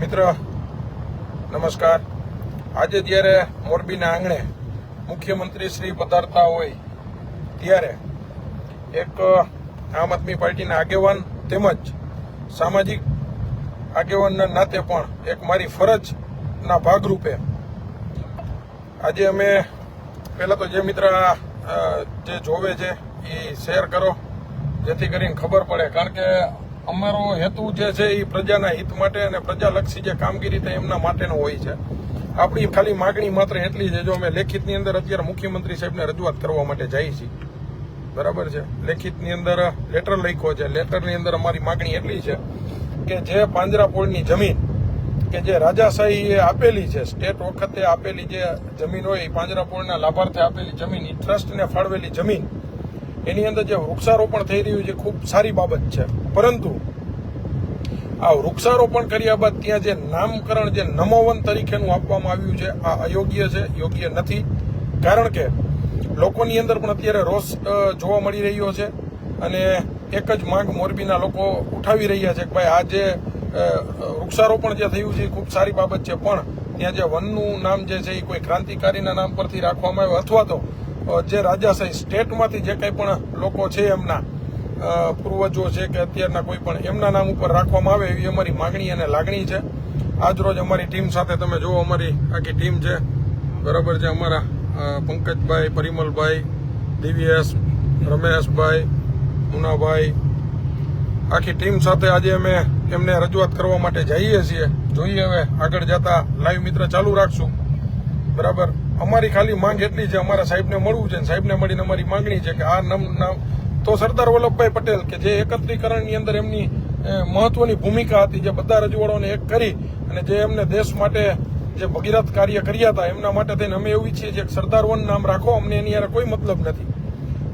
મિત્ર, નમસ્કાર. આજે જ્યારે મોરબીના આંગણે મુખ્યમંત્રી શ્રી પધારતા હોય, ત્યારે એક, આમ આદમી પાર્ટીના આગેવાન તેમજ સામાજિક આગેવાનના નાતે પણ એક મારી ફરજના ભાગરૂપે આજે અમે પહેલાં તો જે મિત્ર જે જોવે છે, એ શેર કરો. જેથી કરીને ખબર પડે. કારણ કે અમારો હેતુ જે છે એ પ્રજાના હિત માટે અને પ્રજાલક્ષી જે કામગીરી થાય એમના માટેનો હોય છે. આપણી ખાલી માગણી માત્ર એટલી છે, જો અમે લેખિતની અંદર અત્યારે મુખ્યમંત્રી સાહેબને રજૂઆત કરવા માટે જઈએ છીએ. બરાબર છે? લેખિતની અંદર લેટર લખ્યો છે. લેટરની અંદર અમારી માગણી એટલી છે કે જે પાંજરાપોળની જમીન કે જે રાજાશાહીએ આપેલી છે સ્ટેટ વખતે આપેલી જે જમીન હોય, એ પાંજરાપોળના લાભાર્થે આપેલી જમીન એ ટ્રસ્ટને ફાળવેલી જમીન એની અંદર જે વૃક્ષારોપણ થઈ રહ્યું છે, ખૂબ સારી બાબત છે. પરંતુ આ વૃક્ષારોપણ કર્યા બાદ ત્યાં જે નામકરણ, જે નમોવન તરીકેનું આપવામાં આવ્યું છે, આ અયોગ્ય છે? યોગ્ય નથી. કારણ કે લોકોની અંદર પણ અત્યારે રોષ જોવા મળી રહ્યો છે અને એક જ માંગ મોરબીના લોકો ઉઠાવી રહ્યા છે કે ભાઈ આ જે વૃક્ષારોપણ જે થયું છે, એ ખૂબ સારી બાબત છે. પણ ત્યાં જે વનનું નામ જે છે, એ કોઈ ક્રાંતિકારીના નામ પરથી રાખવામાં આવ્યું અથવા તો જે રાજાશાહી સ્ટેટમાંથી જે કંઈ પણ લોકો છે એમના પૂર્વજો છે કે અત્યારના કોઈ પણ, એમના નામ ઉપર રાખવામાં આવે એવી અમારી માગણી અને લાગણી છે. આજ રોજ અમારી ટીમ સાથે તમે જુઓ, અમારી આખી ટીમ છે. બરાબર છે, અમારા પંકજભાઈ, પરિમલભાઈ, દિવ્યેશ, રમેશભાઈ મુનાભાઈ આખી ટીમ સાથે આજે અમે એમને રજૂઆત કરવા માટે જઈએ છીએ. જોઈએ હવે આગળ જતા લાઈવ મિત્ર ચાલુ રાખશું. બરાબર? અમારી ખાલી માંગ એટલી છે, અમારા સાહેબને મળવું છે સાહેબને મળીને અમારી માંગણી છે કે આ નમ નામ તો સરદાર વલ્લભભાઈ પટેલ કે જે એકત્રીકરણની અંદર એમની મહત્વની ભૂમિકા હતી, જે બધા રજવાડાઓને એક કરી અને જે એમને દેશ માટે જે ભગીરથ કાર્ય કર્યા હતા, એમના માટે થઈને અમે એવું ઈચ્છીએ છીએ કે સરદાર વન નામ રાખો, અમને એની યારે કોઈ મતલબ નથી.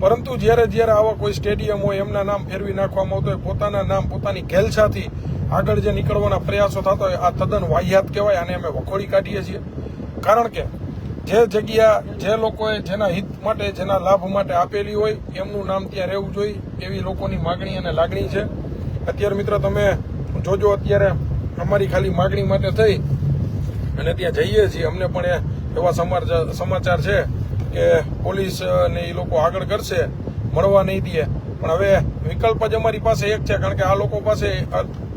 પરંતુ જ્યારે જ્યારે આવા કોઈ સ્ટેડિયમ હોય, એમના નામ ફેરવી નાખવામાં આવતો હોય, પોતાના નામ, પોતાની ઘેલછાથી આગળ જે નીકળવાના પ્રયાસો થતા હોય, આ તદ્દન વાહિયાત કહેવાય અને અમે વખોડી કાઢીએ છીએ. કારણ કે જે જગ્યા જે લોકોએ જેના હિત માટે, જેના લાભ માટે આપેલી હોય, એમનું નામ ત્યાં રહેવું જોઈએ એવી લોકોની માગણી અને લાગણી છે. અત્યારે મિત્ર, તમે જોજો, અત્યારે અમારી ખાલી માગણી માટે થઈ અને ત્યાં જઈએ છીએ. અમને પણ એવા સમાચાર સમાચાર છે કે પોલીસ ને એ લોકો આગળ કરશે, મળવા નહીં દે. પણ હવે વિકલ્પ જ અમારી પાસે એક છે, કારણ કે આ લોકો પાસે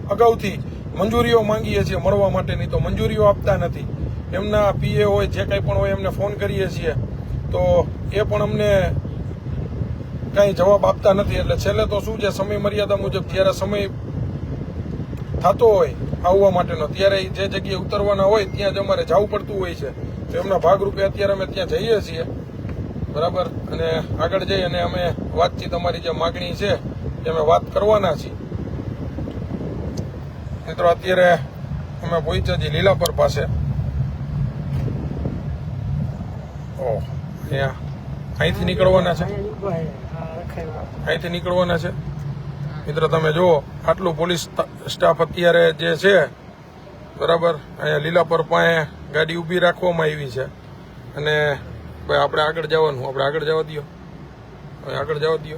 અગાઉથી મંજૂરીઓ માંગીએ છીએ, મળવા માટેની તો મંજૂરીઓ આપતા નથી. એમના પીએ હોય, જે કંઈ પણ હોય, એમને ફોન કરીએ છીએ. તો એ પણ અમને કાંઈ જવાબ આપતા નથી. એટલે છેલ્લે તો શું છે, સમય મર્યાદા મુજબ જ્યારે સમય થતો હોય, આવવા માટેનો, ત્યારે જે જગ્યાએ ઉતરવાના હોય, ત્યાં જ અમારે જવું પડતું હોય છે. તો એમના ભાગરૂપે અત્યારે અમે ત્યાં જઈએ છીએ. બરાબર? અને આગળ જઈ અને અમે વાતચીત અમારી જે માગણી છે, એ અમે વાત કરવાના છીએ. મિત્રો, અત્યારે અમે પહોંચ્યા છીએ લીલાપર પાસે. ઓહ અહીંયા અહીંથી નીકળવાના છે? અહીંથી નીકળવાના છે? મિત્ર, તમે જુઓ, આટલું પોલીસ સ્ટાફ અત્યારે જે છે, બરાબર, અહીંયા લીલાપર પાસે ગાડી ઊભી રાખવામાં આવી છે. અને ભાઈ, આપણે આગળ જવાનું, આપણે આગળ જવા દો આગળ જવા દો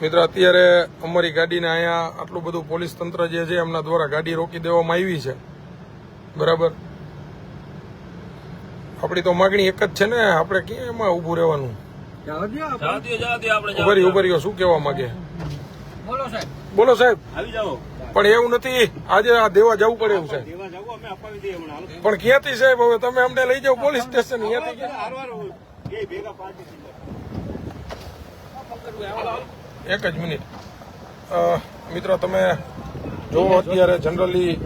મિત્ર, અત્યારે અમારી ગાડીને અહીંયા આટલું બધું પોલીસ તંત્ર જે છે, એમના દ્વારા ગાડી રોકી દેવામાં આવી છે. બરાબર? આપણી તો માગણી એક જ છે ને આપણે ક્યાં એમાં ઊભું રહેવાનું? ઉભરી ઉભરી શું કહેવા માંગે? બોલો સાહેબ. બોલો સાહેબ. પણ એવું નથી આજે આ દેવા જવું પડે એવું હાલો. પણ ક્યાંથી સાહેબ? હવે તમે અમને લઈ જાઓ પોલીસ સ્ટેશન અહીંયાથી ક્યાં? હારવાર હોય. એ ભેગા પાર્ટી એક જ મિનિટ. અ, મિત્રો તમે જો અત્યારે જનરલી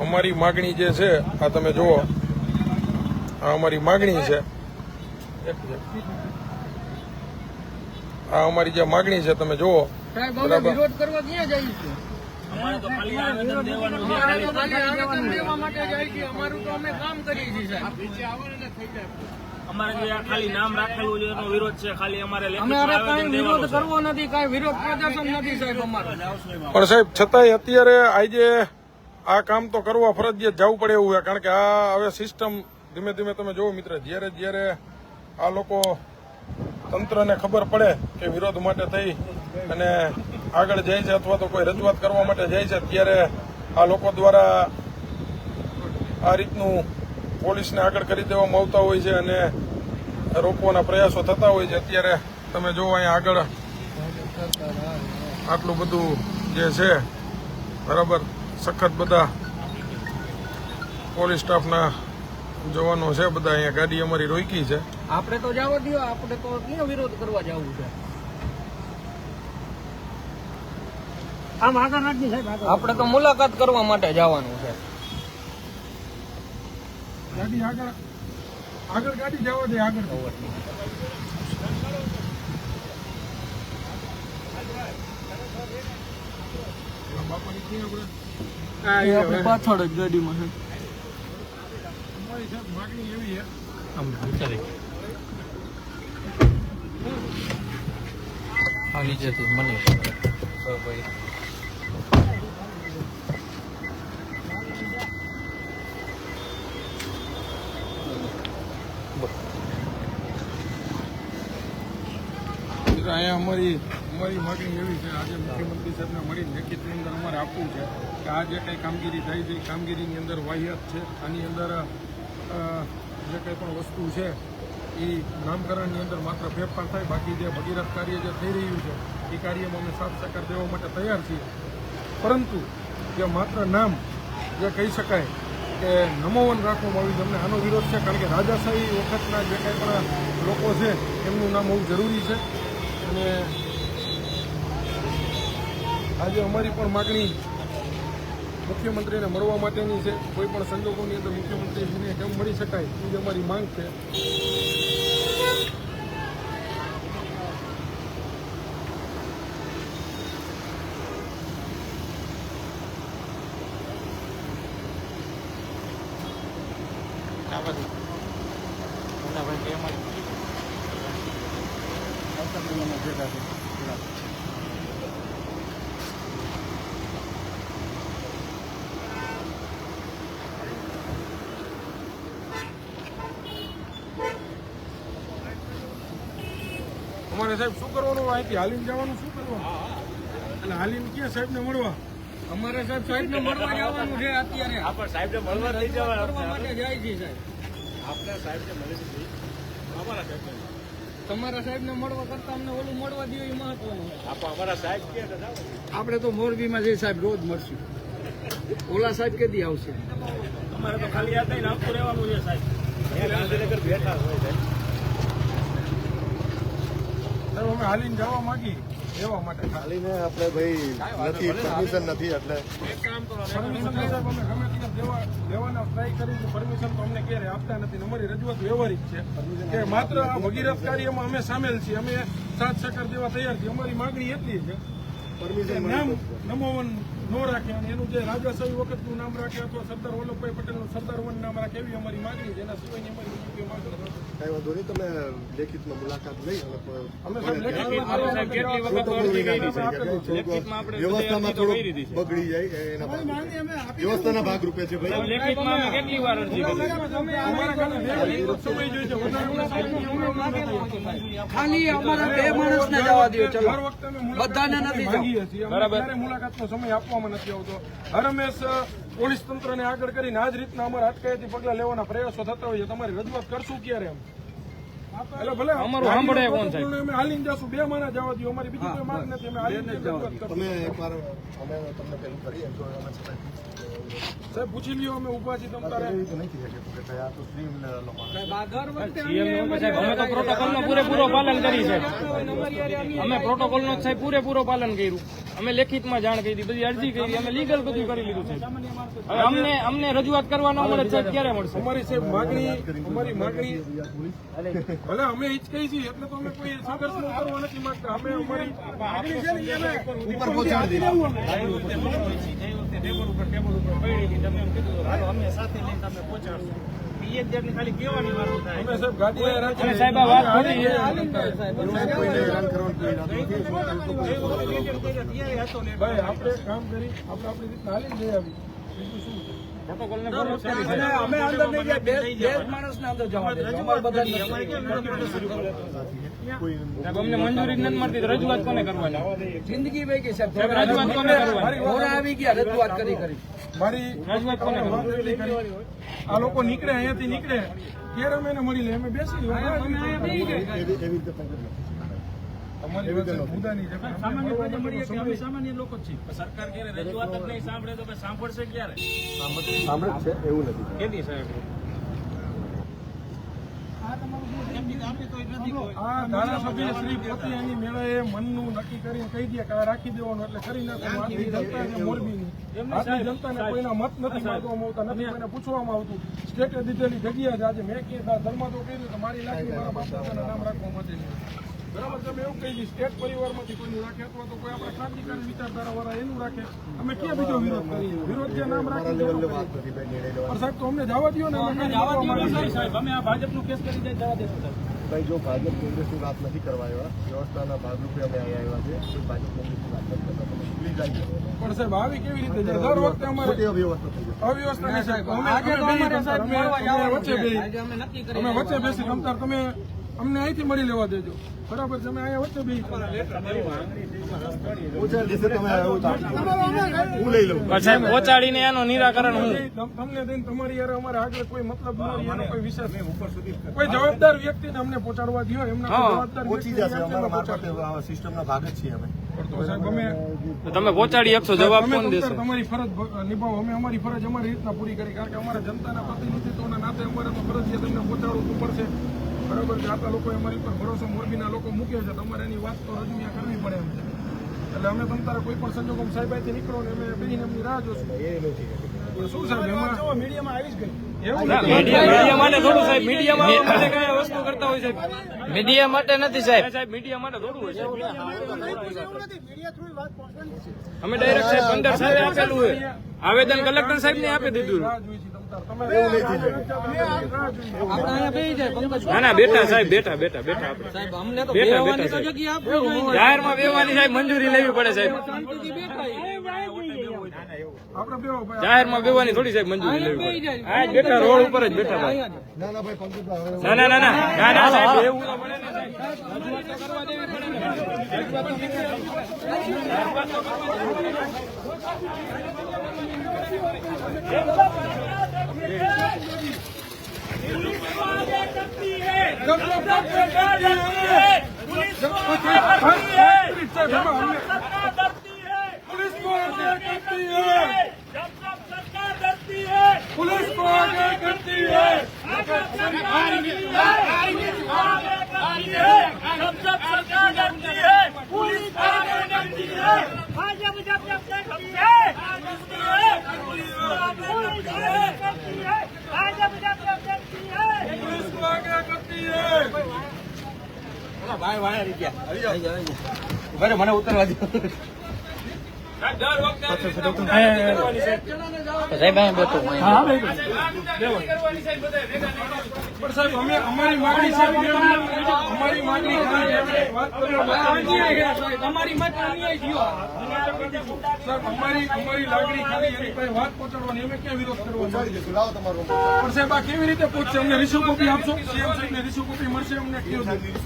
અમારી માગણી જે છે આ તમે જુઓ આ અમારી માગણી છે. આ અમારી જે માગણી છે તમે જુઓ. બરાબર. વિરોધ કરવા ક્યાં જઈએ છીએ? અમારે તો ખાલી આવેદન દેવાનું છે. અમારે તો ખાલી આવેદન દેવા માટે જાય છે. અમારું તો અમે કામ કરીએ છીએ સાહેબ. અમારે જે આ ખાલી નામ રાખેલું છે એનો વિરોધ છે. ખાલી અમારે અમે લેખિતમાં અરે આવેદન કઈ વિરોધ કરવો નથી કઈ વિરોધ પ્રદર્શન નથી સાહેબ અમારું. પણ સાહેબ છતાંય અત્યારે આજે આ કામ તો કરવા ફરજિયાત જવું પડે એવું છે, કારણ કે આ હવે સિસ્ટમ ધીમે ધીમે તમે જોવો મિત્ર, જ્યારે જ્યારે આ લોકો તંત્રને ખબર પડે કે વિરોધ માટે થઈ અને આગળ જાય છે અથવા તો કોઈ રજૂઆત કરવા માટે જાય છે, ત્યારે આ લોકો દ્વારા આ રીતનું પોલીસને આગળ કરી દેવામાં આવતા હોય છે અને રોકવાના પ્રયાસો થતા હોય છે. અત્યારે તમે જો અહીંયા આગળ આટલું બધું જે છે, બરાબર? સખત બધા પોલીસ સ્ટાફના જવાનો છે બધા અહીંયા ગાડી અમારી રોકી છે. આપણે તો જવા દો આપણે તો ક્યાં વિરોધ કરવા જવું છે? આમ આગળ રાખી સાહેબ આપણે તો મુલાકાત કરવા માટે જવાનું છે. ગાડી આગળ આગળ ગાડી જવા દે આગળ. બાપાની ક્યાં આપણે પાછળ જ ગાડીમાં છે. અમારી મને. માગણી એવી છે અહીંયા અમારી અમારી માગણી એવી છે, આજે મુખ્યમંત્રી સાહેબને મળી લેખિતની અંદર અમારે આપવું છે કે આ જે કંઈ કામગીરી થઈ છે, એ કામગીરીની અંદર વાહિયાત છે, આની અંદર જે કંઈ પણ વસ્તુ છે, એ નામકરણની અંદર માત્ર ફેરફાર થાય, બાકી જે ભગીરથ કાર્ય જે થઈ રહ્યું છે, એ કાર્યમાં અમે સાથ સહકાર દેવા માટે તૈયાર છીએ. પરંતુ જે માત્ર નામ જે કહી શકાય કે નમોવન રાખવામાં આવ્યું છે, અમને આનો વિરોધ છે, કારણ કે રાજાશાહી વખતના જે કંઈ પણ લોકો છે, એમનું નામ હોવું જરૂરી છે. અને આજે અમારી પણ માગણી મુખ્યમંત્રીને મળવા માટેની છે. કોઈ પણ સંજોગોની અંદર મુખ્યમંત્રીને કેમ મળી શકાય, એ અમારી માંગ છે. અમારે સાહેબ શું કરવાનું? અહીંથી હાલીને જવાનું શું કરવાનું? એટલે હાલીને ક્યાં સાહેબને મળવા? અમારે સાહેબ સાહેબ ને મળવા જવાનું છે અત્યારે. આપણે સાહેબને મળવા લઈ જવા માટે જાય છે સાહેબ. આપણે સાહેબને મળી દીધી અમારા સાહેબ તમારા સાહેબ ને મળવા કરતા અમને ઓલું મળવા દો એ મહત્વનું અમારા સાહેબ કે આપણે તો મોરબીમાં જઈ સાહેબ રોજ મળશું. ઓલા સાહેબ કેદી આવશે? અમારે તો ખાલી યાદ નહીં આપતું રહેવાનું છે સાહેબ. ગાંધીનગર બેઠા હોય સાહેબ. અમે હાલીને જવા માંગી. એવા માટે. હાલીને આપણે ભાઈ નથી પરમિશન નથી એટલે. એક કામ કરો પરમિશન અમે ગમે દેવા દેવાના ટ્રાય કરી પરમિશન તો અમને ક્યારે આપતા નથી. અમારી રજૂઆત વ્યવહારિક છે. કે માત્ર આ ભગીરથ કાર્યમાં અમે સામેલ છીએ. અમે સાત સહકાર દેવા તૈયાર છીએ. અમારી માગણી એટલી છે પરમિશન નામ નમોવન નો રાખે અને એનું જે રાજાશાહી વખતનું નામ રાખે અથવા સરદાર વલ્લભભાઈ પટેલનું સરદાર વન નામ રાખે એવી અમારી માગણી છે. એના સિવાયની અમારી બીજી કોઈ માંગ નથી. કઈ વાંધો નહીં તમે લેખિતમાં મુલાકાત લઈ અને પ- અમે સાહેબ લેખિતમાં તો સાહેબ કેટલી વખત અરજી કરી છે? આપેલું છે. લેખિતમાં આપણે વ્યવસ્થામાં બધી અરજી તો થોડું કરી દીધી છે. બગડી જાય એના ભાગરૂપે. વ્યવસ્થાના ભાગરૂપે છે. ભાઈ? લેખિતમાં કેટલી વાર અરજી કરી ખાલી અમારા બે માણસ ને જવા દો ચલો. બધાને નથી મુલાકાતનો સમય આપવામાં નથી આવતો. હર હંમેશ પોલીસ તંત્રને આગળ કરીને આ જ રીતના અમારા અટકાયતી પગલા લેવાના પ્રયાસો થતા હોય છે તમારી રજૂઆત કરશું ક્યારે એમ? એટલે ભલે. અમારું સાંભળે કોણ સાહેબ? અમે હાલીને જશું. બે માના જવા દો અમારી બીજી કોઈ માંગ નથી. અમે હાલીને તમે એકવાર અમે તમને પેલું કરીએ તો અમે સાહેબ પૂછી લ્યો અમે ઊભા છીએ તમ તારે. એવી તો નહીં થઈ શકે કે ભાઈ આ તો સ્ટ્રીમ લોકો દર વખતે CM નો સાહેબ અમે તો પ્રોટોકોલનો પૂરેપૂરો પાલન કરી છે. અમે પ્રોટોકોલનો સાહેબ પૂરેપૂરો પાલન કર્યું. અમે લેખિતમાં જાણ કરી બધી અરજી કરી અમે લીગલ બધું કરી લીધું છે. હવે અમને અમને રજૂઆત કરવા ન મળે છે ક્યારે મળશે. અમારી સાહેબ માગણી અમારી માગણી. ભલે અમે ઈ જ કહી છીએ એટલે તો અમે કોઈ સંઘર્ષ કરવા નથી માંગતા. અમે અમારી માગણી છે ને એને ઉપર પહોંચાડી દીધી. ટેબલ ઉપર ટેબલ ઉપર પડી ગઈ. તમે એમ કીધું અમે સાથે લઈને તમે પહોંચાડશું. ઈ એક ખાલી કહેવાની વાતો થાય અમે સાહેબ ગાડી રાખી સાહેબ આ વાત ખોટી છે. ભાઈ આપણે કામ કરી આપણે આપણી રીતના હાલીને જઈ આવી બીજું શું. અમે અંદર નહીં ગયા બે માણસ ને અંદર જવા દે અમારે બધા અમને મંજૂરી નથી મળતી રજૂઆત કોને કરવાની? જિંદગી વહી ગઈ સાહેબ. સાહેબ, રજૂઆત કોને કરવાની? આવી ગયા રજૂઆત કરી કરી. મારી રજૂઆત કોને કરવાની? વાત એટલી કરી. આ લોકો નીકળે અહીંયાથી નીકળે. ત્યારે અમે એને મળી લે અમે બેસી છે, છે. સામાન્ય લોકો જ છીએ. સરકાર ક્યારે રજૂઆત જ નહીં સાંભળે તો સાંભળશે ક્યારે? સાંભળે છે એવું નથી. કેદી સાહેબ? આ ધારાસભ્ય શ્રી પોતે એની મેળાએ મનનું નક્કી કરીને કહી દે કે આ રાખી દેવાનું એટલે કરી નાખવાનું. આટલી જનતા મોરબીની. આટલી જનતાને કોઈના મત નથી માંગવામાં આવતા નથી કોઈને પૂછવામાં આવતું. સ્ટેટે દીધેલી જગ્યા છે. આજે મેં કે ધર્મ તો કર્યું તો મારી લાગણી મારા બાપ દાદાના નામ રાખવા માટે બરાબર તમે એવું કહી સ્ટેટ પરિવારમાંથી કોઈનું રાખે અથવા તો કોઈ આપણા ક્રાંતિકારી વિચારધારા વાળા એનું રાખે. અમે ક્યાં બીજો વિરોધ કરીએ? વિરોધ જે નામ રાખી. પણ સાહેબ તો અમને જવા દો ને અમે જવા દો સાહેબ અમે આ ભાજપનું કેસ કરી દે જવા દેશો સાહેબ. ભાઈ જો ભાજપ કોંગ્રેસની વાત નથી કરવા આવ્યા વ્યવસ્થાના ભાગરૂપે અમે અહીંયા આવ્યા છે કોઈ ભાજપ કોંગ્રેસની વાત નથી કરતા. તમે પણ સાહેબ આવી કેવી રીતે દર વખતે અમારે અવ્યવસ્થા થઈ અવ્યવસ્થા સાહેબ અમે વચ્ચે બેસી તમતાર તમે અમને અહીંથી મળી લેવા દેજો. બરાબર તમે અહીંયા વચ્ચે પહોંચાડીને એનું નિરાકરણ હું? તમને દઈને તમારી યાર અમારે આગળ કોઈ મતલબ એનો કોઈ વિશેષ કોઈ જવાબદાર વ્યક્તિને અમને પહોંચાડવા દો એમના. જવાબદાર પહોંચી જશે અમારા સિસ્ટમના ભાગ જ છીએ અમે. તો સાહેબ અમે તમે પહોંચાડી શકશો જવાબ કોણ તમારી ફરજ નિભાવો. અમે અમારી ફરજ અમારી રીતના પૂરી કરી કારણ કે અમારા જનતાના પ્રતિનિધિત્વના નાતે અમારે તો ફરજિયાત એમને પહોંચાડવું પડશે. બરાબર છે આપણા લોકો અમારી પર ભરોસો મોરબીના લોકો મૂકે છે તમારે એની વાત તો રજૂ અહીંયા કરવી પડે એમ છે. એટલે અમે તમ તારા કોઈ પણ સંજોગોમાં સાહેબ અહીંથી નીકળો ને અમે બેહીને એમની રાહ જોશું. શું સાહેબ એમાં મીડિયામાં આવી જ ગઈ. એવું નથી. મીડિયા મીડિયા માટે થોડું સાહેબ મીડિયામાં કઈ વસ્તુ કરતા હોય સાહેબ. મીડિયા માટે નથી સાહેબ. સાહેબ મીડિયા માટે થોડું હોય સાહેબ. અમે ડાયરેક્ટ સાહેબ પંદર સાહેબ આપેલું હોય. આવેદન કલેક્ટર સાહેબ ને આપી દીધું. ના ના બેઠા સાહેબ બેઠા બેઠા બેઠા આપણે. સાહેબ અમને તો બેઠા, તો જગ્યા આપવી જોઈએ. જાહેરમાં બેવાની સાહેબ મંજૂરી લેવી પડે સાહેબ. જાહેર જાહેરમાં બેવાની થોડી સાહેબ મંજૂરી લેવી પડે. હા બેઠા રોડ ઉપર જ બેઠા ભાઈ. ના ના ભાઈ ના ના ના ના. સાહેબ એવું તો પડે ને સાહેબ. રજૂઆત તો કરવા દેવી પડે ને. पुलिस को आगे करती है पुलिस आगे करती है। કરવાની સાહેબ બધાએ ભેગા નહીં. પણ સાહેબ અમે અમારી માંગણી સાહેબ અમારી માંગણી ખાલી એમને વાત કરવા માટે તમારી માટે અન્યાય થયો સાહેબ અમારી અમારી લાગણી ખાલી એની પાસે વાત પહોંચાડવાની અમે ક્યાં વિરોધ કરવો પહોંચાડી દઈશું લાવો તમારો પણ સાહેબ આ કેવી રીતે પહોંચશે અમને રિસ્યુ કોપી આપશો સીએમ સાહેબને રિસ્યુ કોપી મળશે અમને કયો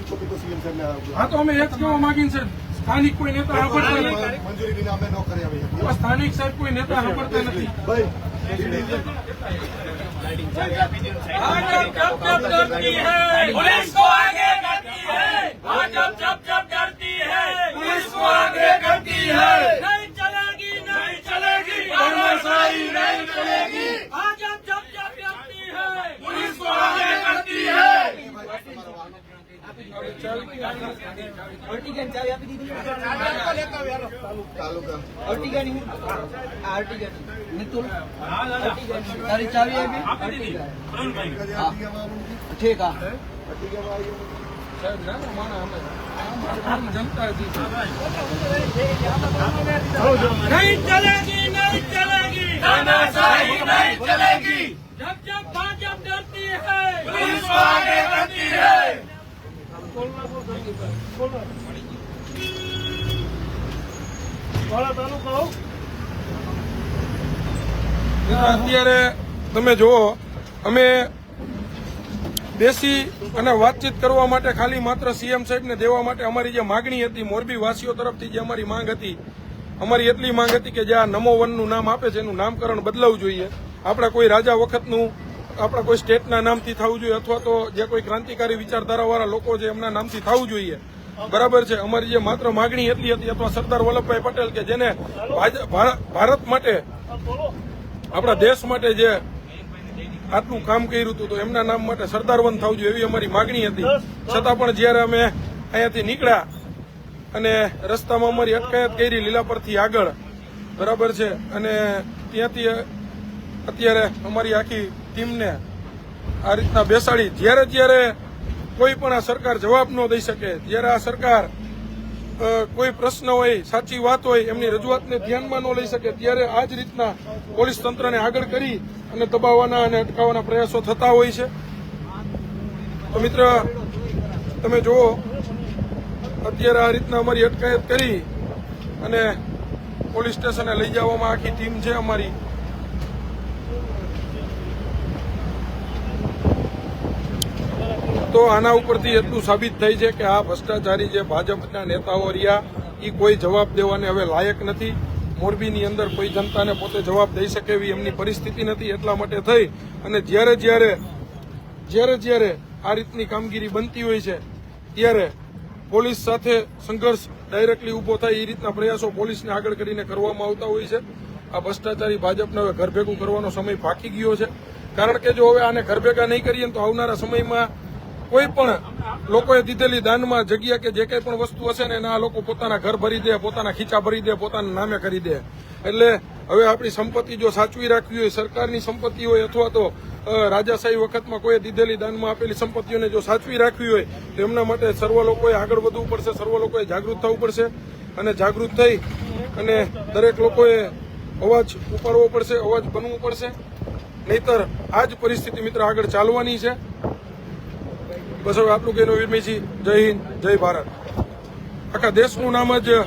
કોપી તો સીએમ સાહેબને આપજો. હા તો અમે એ જ કહેવા માંગીને સાહેબ સ્થાનિક કોઈ નેતા સાંભળતા નથી મંજૂરી વિના અમે ન કરી આવી શકીએ. પણ સ્થાનિક સાહેબ કોઈ નેતા સાંભળતા નથી ભાઈ पुलिस को आगे करती है भाजप जब जब डरती है पुलिस को आगे बनती है। नहीं चलेगी नहीं चलेगी। धर्मशाही नहीं चलेगी। भाजप जब जब करती है। पुलिस को आगे करती है। ठीक है। हाँ, हाँ, हाँ। ચાવી આપી આપી દીધી અધિકારીમાં ઠીક હા અધિકારીમાં આવી સાહેબ ના ના માણા અમે આમ જનતા જી नहीं चलेगी नहीं चलेगी तानाशाही नहीं चलेगी जब जब भाजप डरती है पुलिस को आगे करती है અત્યારે તમે જુઓ અમે બેસી અને વાતચીત કરવા માટે ખાલી માત્ર સીએમ સાહેબને દેવા માટે અમારી જે માગણી હતી, મોરબી વાસીઓ તરફથી જે અમારી માંગ હતી, અમારી એટલી માંગ હતી કે જે આ નમો વનનું નામ આપે છે, એનું નામકરણ બદલાવવું જોઈએ. આપણા કોઈ રાજા વખતનું, આપણા કોઈ સ્ટેટના નામથી થવું જોઈએ અથવા તો જે કોઈ ક્રાંતિકારી વિચારધારાવાળા લોકો છે એમના નામથી થવું જોઈએ. બરાબર છે, અમારી જે માત્ર માગણી એટલી હતી અથવા સરદાર વલ્લભભાઈ પટેલ કે જેને ભારત માટે, આપણા દેશ માટે જે આટલું કામ કર્યું હતું તો એમના નામ માટે સરદારવન થવું જોઈએ એવી અમારી માગણી હતી. છતાં પણ જ્યારે અમે અહીંયાથી નીકળ્યા અને રસ્તામાં અમારી અટકાયત કરી લીલા પરથી આગળ બરાબર છે અને ત્યાંથી અત્યારે અમારી આખી ટીમને આ રીતના બેસાડી. જ્યારે જ્યારે કોઈ પણ આ સરકાર જવાબ ન દઈ શકે જ્યારે આ સરકાર કોઈ પ્રશ્ન હોય, સાચી વાત હોય, એમની રજૂઆતને ધ્યાનમાં ન લઈ શકે, ત્યારે આ જ રીતના પોલીસ તંત્રને આગળ કરી અને દબાવવાના અને અટકાવવાના પ્રયાસો થતા હોય છે. તો મિત્ર, તમે જુઓ, અત્યારે આ રીતના અમારી અટકાયત કરી અને પોલીસ સ્ટેશને લઈ જવામાં આખી ટીમ છે અમારી. તો આના ઉપરથી એટલું સાબિત થઈ છે કે આ ભ્રષ્ટાચારી જે ભાજપના નેતાઓ રહ્યા એ કોઈ જવાબ દેવાને હવે લાયક નથી. મોરબીની અંદર કોઈ જનતાને પોતે જવાબ દઈ શકે એવી એમની પરિસ્થિતિ નથી, એટલા માટે થઈ. અને જ્યારે જ્યારે જ્યારે જ્યારે આ રીતની કામગીરી બનતી હોય છે, ત્યારે પોલીસ સાથે સંઘર્ષ ડાયરેક્ટલી ઊભો થાય એ રીતના પ્રયાસો પોલીસને આગળ કરીને કરવામાં આવતા હોય છે. આ ભ્રષ્ટાચારી ભાજપને હવે ઘર ભેગું કરવાનો સમય પાકી ગયો છે. કારણ કે જો હવે આને ઘર ભેગા નહીં કરીએ તો આવનારા સમયમાં કોઈ પણ લોકોએ દીધેલી દાનમાં જગ્યા કે જે કંઈ પણ વસ્તુ હશે ને એના લોકો પોતાના ઘર ભરી દે, પોતાના ખીચા ભરી દે, પોતાના નામે કરી દે. એટલે હવે આપણી સંપત્તિ જો સાચવી રાખવી હોય, સરકારની સંપત્તિ હોય અથવા તો રાજાશાહી વખતમાં કોઈએ દીધેલી દાનમાં આપેલી સંપત્તિઓને જો સાચવી રાખવી હોય, તો એમના માટે સર્વ લોકોએ આગળ વધવું પડશે, સર્વ લોકોએ જાગૃત થવું પડશે અને જાગૃત થઈ અને દરેક લોકોએ અવાજ ઉપાડવો પડશે, અવાજ બનવું પડશે. નહીતર આ જ પરિસ્થિતિ મિત્ર આગળ ચાલવાની છે. બસ હવે આટલું કહીને વિરમી છીએ જય હિન્દ, જય ભારત. આખા દેશનું નામ જ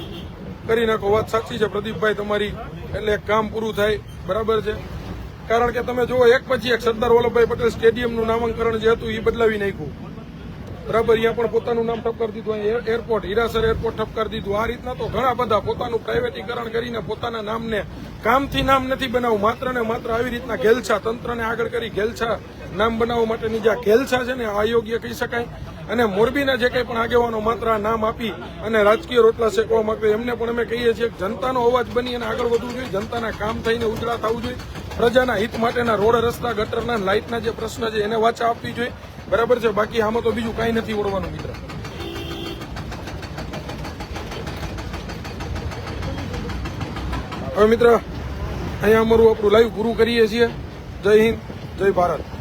કરી નાખો, વાત સાચી છે પ્રદીપભાઈ તમારી, એટલે કામ પૂરું થાય, બરાબર છે? કારણ કે તમે જુઓ, એક પછી એક સરદાર વલ્લભભાઈ પટેલ સ્ટેડિયમનું નામાંકરણ જે હતું એ બદલાવી નાખ્યું. બરાબર અહીંયા પણ પોતાનું નામ ઠપ કરી દીધું એર- એરપોર્ટ હીરાસર એરપોર્ટ ઠપ કરી દીધું. આ રીતના તો ઘણા બધા પોતાનું પ્રાઇવેટીકરણ કરીને પોતાના નામને કામથી નામ નથી બનાવવું માત્ર ને માત્ર આવી રીતના ઘેલછા તંત્રને આગળ કરી ઘેલછા નામ બનાવવા માટેની જે ઘેલછા છે ને અયોગ્ય કહી શકાય. અને મોરબીના જે કંઈ પણ આગેવાનો માત્ર નામ આપી અને રાજકીય રોટલા શેકવા માટે એમને પણ અમે કહીએ છીએ જનતાનો અવાજ બની અને આગળ વધવું જોઈએ, જનતાના કામ થઈને ઉજળા થવું જોઈએ, પ્રજાના હિત માટેના રોડ રસ્તા, ગટરના લાઇટના જે પ્રશ્ન છે એને વાચા આપવી જોઈએ. બરાબર છે? બાકી આમાં તો બીજું કાંઈ નથી ઓળવાનું, મિત્ર. હવે મિત્ર, અહીંયા અમારું આપણું લાઈવ પૂરું કરીએ છીએ. જય હિન્દ, જય ભારત.